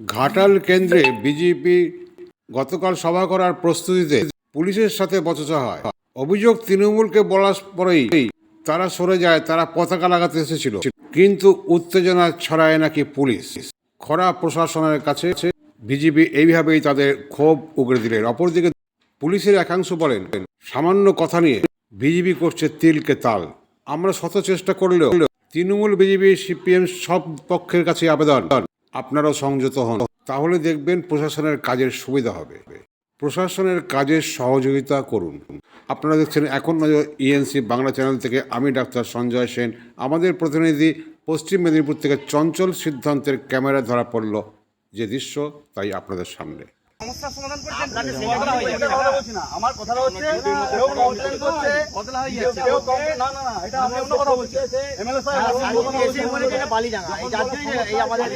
ঘাটাল কেন্দ্রে বিজেপি গতকাল সভা করার প্রস্তুতিতে পুলিশের সাথে বচসা হয়। অভিযোগ তৃণমূলকে বলার পরেই তারা সরে যায়, তারা পতাকা লাগাতে এসেছিল। কিন্তু উত্তেজনা ছড়ায় নাকি পুলিশ? খরা প্রশাসনের কাছে বিজেপি এইভাবেই তাদের ক্ষোভ উগড়ে দিলেন অপরদিকে পুলিশের একাংশ বলেন, সামান্য কথা নিয়ে বিজেপি করছে তিলকে তাল। আমরা শত চেষ্টা করলেও তৃণমূল, বিজেপি, সিপিএম সব পক্ষের কাছে আবেদন। আপনারাও সংযত হন। তাহলে দেখবেন প্রশাসনের কাজের সুবিধা হবে। প্রশাসনের কাজের সহযোগিতা করুন। আপনারা দেখছেন এখন নজর ইএনসি বাংলা চ্যানেল থেকে আমি ডাক্তার সঞ্জয় সেন। আমাদের প্রতিনিধি পশ্চিম মেদিনীপুর থেকে চঞ্চল সিদ্ধান্তের ক্যামেরা ধরা পড়ল যে দৃশ্য, তাই আপনাদের সামনে। সমস্যার সমাধান করছেন তাহলে সেই কথা যাবে। আমার কথাটা হচ্ছে কেউ কমপ্লেন করছে কেউ যাচ্ছে। না না না এটা আমি অন্য কথা বলছি এমএলএ সাহেব আমি অন্য কথা বলছি এসে বলেছে এটা বালিডাঙ্গা। এই যার এই আমাদের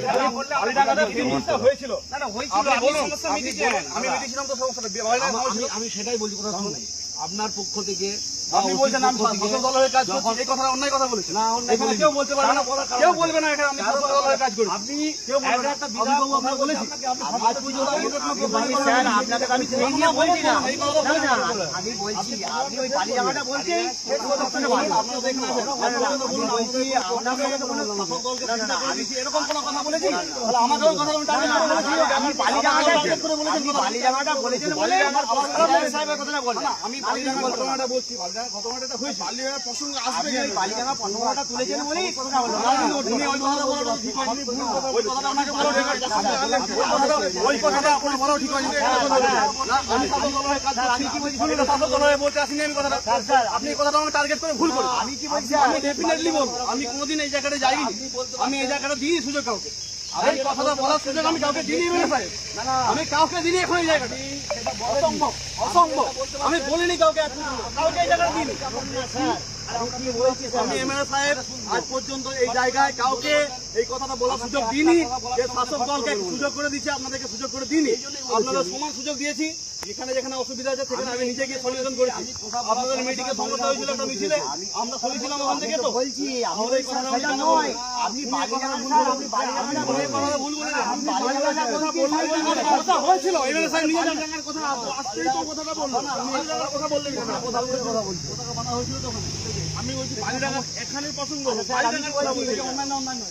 বালিডাঙ্গাতে কি জিনিসটা হয়েছিল না, না, হয়েছিল, আপনি আপনি সমস্যা মিটিয়েছেন। আমি মিটিয়েছিলাম তো সমস্যাটা। আমি সেটাই বলছি কথা শুনুন আপনার পক্ষ থেকে আপনি বলছেন আমি শাসক দল কাজ করছি এই কথাটা অন্যায় কথা বলেছেন না, অন্যায় এখানে কেউ বলতে পারবে না কেউ বলবে না এটা আমি শাসক দল কাজ করি আপনি কেউ বলবে একটা বিধায়ক কথা কথা বলেছি। আজ পর্যন্ত আমি স্যার, আপনাকে আমি সেই নিয়ে বলছি না। কথা। আমি বলছি আপনি ওই বলছেন কথা শুনে বলুন, ভালো। আপনারা দেখুন, আমি বলছি আপনাকে কোনো শাসক দলকে চিন্তা করে আমি- এরকম কোনো কথা বলেছি তাহলে আমাকেও কথা বলেছি। আমি বালিডাঙ্গাটা টার্গেট করে বলেছেন আপনি কথা। বলেছেন বলে আমার- সাহেবের কথাটা বললেন। আমি না। ঘটনাটা বলছি বালিডাঙ্গা আপনি কথাটা কথাটা কথাটা কথাটা- কথাটা হয়ে কথাটা। আপনি এই আমাকে টার্গেট করে ভুল করেন। আমি কি বলছি? আমি ডেফিনেটলি বলব আমি কোনোদিন এই জায়গাটা যাইনি। আমি এই জায়গাটা দিই সুযোগ কাউকে। এই কথাটা বলার সুযোগ আমি কাউকে আমি কাউকে দিইনি এখন এই জায়গাটা। অসম্ভব অসম্ভব। আমি বলিনি কাউকে কাউকে এই জায়গাটা দিইনি। আমি এমএলএ সাহেব আজ পর্যন্ত এই জায়গায় কাউকে এই কথাটা বলার সুযোগ দিইনি। যে শাসক দলকে সুযোগ করে দিচ্ছি আপনাদেরকে সুযোগ করে দিইনি। আপনাদের সমান সুযোগ দিয়েছি। যেখানে যেখানে অসুবিধা আছে সেখানে আমি নিজে গিয়ে সলিউশন করেছি। আপনাদের মিটিংয়ে সমস্যা হয়েছিল একটা মিছিলে। আমরা সলিয়েছিলাম ওখান থেকে তো। বলছি আমাদের এই কথাটা নয়। আপনি বালিডাঙ্গা আপনি আমি বালিডাঙ্গাটা কথা বলছেন, কথা হয়েছিল। এমএলএ সাহেব নিজে জায়গার কথা আসতেই তো কথাটা বললাম বালিডাঙ্গার কথা বললেন কথা বলছি কথা বানা হয়েছিল তো ওখানে। আমি বলছি এখানে বলছি অন্যান্য অন্যান্য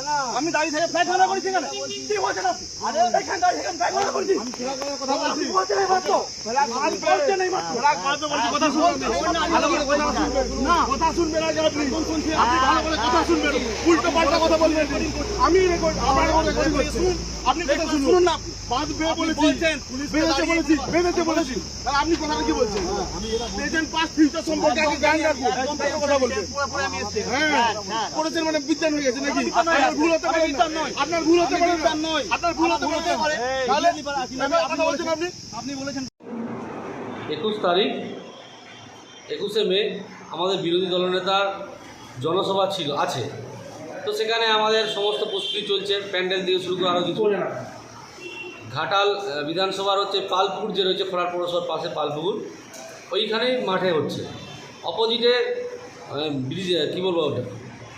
না আমি দাঁড়িয়ে থেকে ফ্ল্যাগ না গাড়া করেছি এখানে। কি বলছেন আপনি? এখানে দাঁড়িয়ে এখানে ফ্ল্যাগ গাড়া করেছি। আমি ফ্ল্যাগ গাড়ার কথা বলছি বলছেন এই মাত্র কথা শুনবেন। না কথা শুনবেন। আগে আপনি আপনি ভালো করে কথা শুনবেন। উল্টো পাল্টা কথা বলবেন। আমি রেকর্ড আপনার রেকর্ড করছি আপনি কথা শুনুন। না। বাদ বেয়ে বলেছি। বেঁধেছে বলেছি। বেঁধেছে বলেছি। তাহলে আপনি কথাটা কি বলছেন? প্রেজেন্ট পাস ফিউচার সম্পর্কে আগে জ্ঞান রাখুন। কথা বলবেন। হ্যাঁ করেছেন মানে বিজ্ঞান হয়ে গেছে নাকি? আপনার ভুল হতে পারে আপনার ভুল হতে পারে আপনার ভুল হতে পারে তাহলে কথা বলছেন আপনি? আপনি বলেছেন। একুশ তারিখ একুশে মে আমাদের বিরোধী দলনেতার জনসভা ছিল আছে। তো সেখানে আমাদের সমস্ত প্রস্তুতি চলছে প্যান্ডেল দিয়ে শুরু করে আরও কিছু। ঘাটাল বিধানসভার হচ্ছে পালপুর যে রয়েছে খোলার পৌরসভার পাশে পালপুকুর ওইখানেই মাঠে হচ্ছে। অপোজিটে ব্রিজ কী বলব ওটা?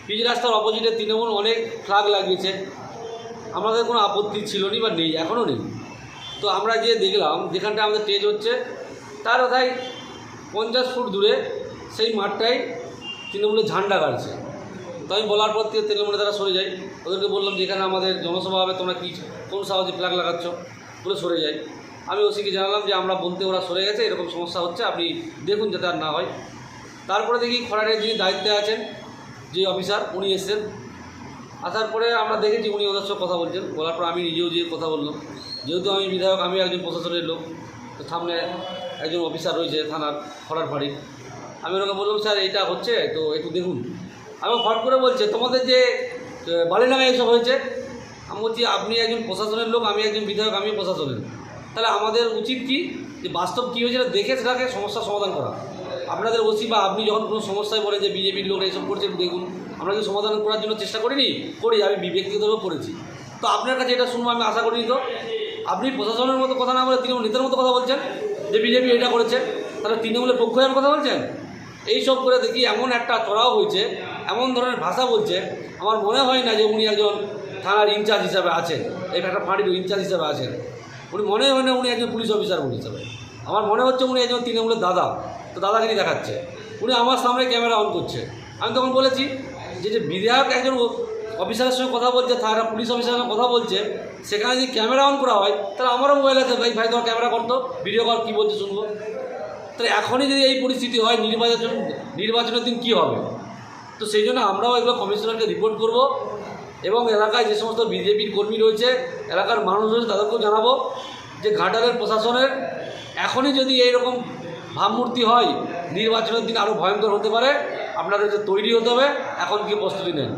পিচ রাস্তার অপোজিটে তৃণমূল অনেক ফ্লাগ লাগিয়েছে। আমাদের কোনো আপত্তি ছিল নি বা নেই এখনও নেই। তো আমরা গিয়ে দেখলাম যেখানটা আমাদের স্টেজ হচ্ছে তার কোথায় পঞ্চাশ ফুট দূরে সেই মাঠটাই তৃণমূলের ঝান্ডা কাটছে। তো আমি বলার পর থেকে তৃণমূলে তারা সরে যায় ওদেরকে বললাম যেখানে আমাদের জনসভা হবে, তোমরা কী কোন সাহসে ফ্ল্যাগ লাগাচ্ছ? বলে সরে যাই। আমি ওসিকে জানালাম যে, আমরা বলতে ওরা সরে গেছে, এরকম সমস্যা হচ্ছে, আপনি দেখুন যাতে আর না হয়। তারপরে দেখি খরারের যিনি দায়িত্বে আছেন, যে অফিসার, উনি এসেছেন। আসার পরে আমরা দেখেছি উনি ওদের সঙ্গে কথা বলছেন। বলার পর আমি নিজেও যেয়ে কথা বললাম। যেহেতু আমি বিধায়ক আমি একজন প্রশাসনের লোক, তো সামনে একজন অফিসার রয়েছে থানার খরার ফাঁড়ির আমি ওনাকে বললাম, স্যার এইটা হচ্ছে, তো একটু দেখুন। আমি ফট করে বলছে, তোমাদের যে বালিডাঙ্গা এইসব হয়েছে? আমি বলছি, আপনি একজন প্রশাসনের লোক, আমি একজন বিধায়ক, আমি প্রশাসনের। তাহলে আমাদের উচিত কি? যে বাস্তব কী হয়েছে? দেখে সেটাকে সমস্যার সমাধান করা। আপনাদের ওসি বা আপনি যখন কোনো সমস্যায় বলে যে বিজেপির লোক এইসব করছে দেখুন। আমরা কি সমাধান করার জন্য চেষ্টা করিনি, করি, আমি ব্যক্তিগতভাবে করেছি। তো আপনার কাছে এটা শুনব, আমি আশা করিনি তো। আপনি প্রশাসনের মতো কথা না বলে তৃণমূল নেতার মতো কথা বলছেন, যে বিজেপি এটা করেছে। তাহলে তৃণমূলের পক্ষ কথা বলছেন? এই সব করে দেখি এমন একটা চড়াও হয়েছে, এমন ধরনের ভাষা বলছে, আমার মনে হয় না যে উনি একজন থানার ইনচার্জ হিসাবে আছেন, এই একটা ফাঁড়ির ইনচার্জ হিসাবে আছেন। উনি মনে হয় না উনি একজন পুলিশ অফিসার বলে হিসাবে। আমার মনে হচ্ছে উনি একজন তৃণমূলের দাদা, তো দাদাগিরি দেখাচ্ছে। উনি আমার সামনে ক্যামেরা অন করছে। আমি তখন বলেছি যে যে বিধায়ক একজন অফিসারের সঙ্গে কথা বলছে থানা পুলিশ অফিসারের সঙ্গে কথা বলছে, সেখানে যদি ক্যামেরা অন করা হয়, তাহলে আমারও মোবাইল আছে, ভাই ভাই, তোমার ক্যামেরা করতো ভিডিও কল কী বলছে শুনব? তাহলে এখনই যদি এই পরিস্থিতি হয় নির্বাচন, নির্বাচনের দিন কী হবে? তো সেই জন্য আমরাও এগুলো কমিশনারকে রিপোর্ট করব এবং এলাকায় যে সমস্ত বিজেপির কর্মী রয়েছে, এলাকার মানুষ রয়েছে, তাদেরকেও জানাব যে ঘাটালের প্রশাসনের এখনই যদি এইরকম ভাবমূর্তি হয়, নির্বাচনের দিন আরও ভয়ঙ্কর হতে পারে, আপনাদের যে তৈরি হতে হবে, এখন কি প্রস্তুতি নেন?